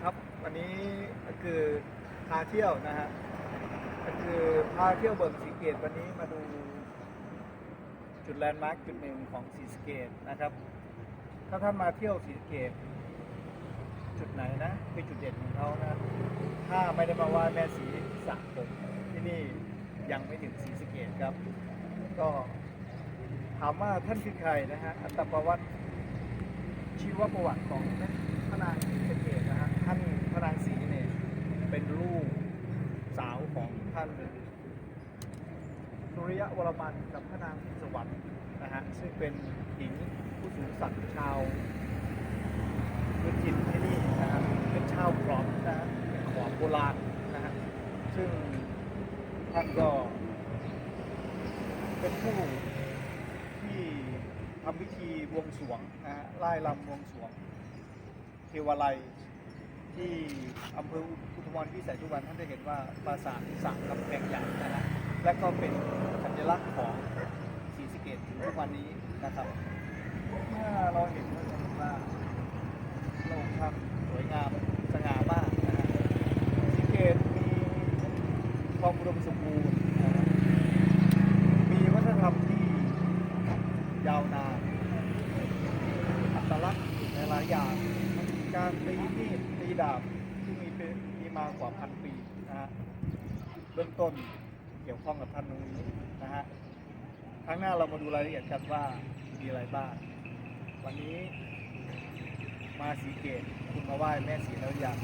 ครับ วันนี้ก็คือพาเที่ยวนะฮะก็คือพาเที่ยวเบิร์สีเกตวันนี้มาดูจุดแลนด์มาร์คจุดหนึ่งของสีสเกตนะครับ ถ้าท่านมาเที่ยวสีสเกต จุดไหนนะเป็นจุดเด่นของเขานะถ้าไม่ได้มาไหว้แม่สีสักผมที่นี่ยังไม่ถึงสีสเกตครับ ก็ถามว่าท่านคือใครนะฮะอัตประวัติชีวประวัติของพระนางศรีสะเกดนะฮะท่านพระนางศรีเนี่ยเป็นลูกสาวของ ท่านสุริยะวรมันกับพระนางสวรรค์นะฮะซึ่งเป็นหญิงผู้สูงศักดิ์ชาวพื้นถิ่นที่นี่นะฮะเป็นชาวขอมนะฮะเป็นขอมโบราณนะฮะซึ่งท่านก็เป็นผู้ที่ทำพิธีบวงสรวงนะฮะไล่ลำบวงสรวงเทวาลัย ที่อำเภออุทุมพรพิสัยทุกวันท่านจะเห็นว่าปราสาทสังกำแพงใหญ่นะฮะและก็เป็นสัญลักษณ์ของศรีสะเกดถึงทุกวันนี้นะครับเมื่อเราเห็นก็จะเห็นว่าโลกท่านสวยงามสง่ามากนะฮะศรีสะเกดมีความอุดมสมบูรณ์นะฮะมีวัฒนธรรมที่ยาวนานอัตลักษณ์ในหลายอย่างการตีมีด ดาบที่มีเป็นมีมากว่าพันปีนะฮะเบื้องต้นเกี่ยวข้องกับท่านตรงนี้นะฮะครั้งหน้าเรามาดูรายละเอียดกันว่ามีอะไรบ้าง วันนี้มาสีเกตคุณมาไหว้แม่สีแล้วยัง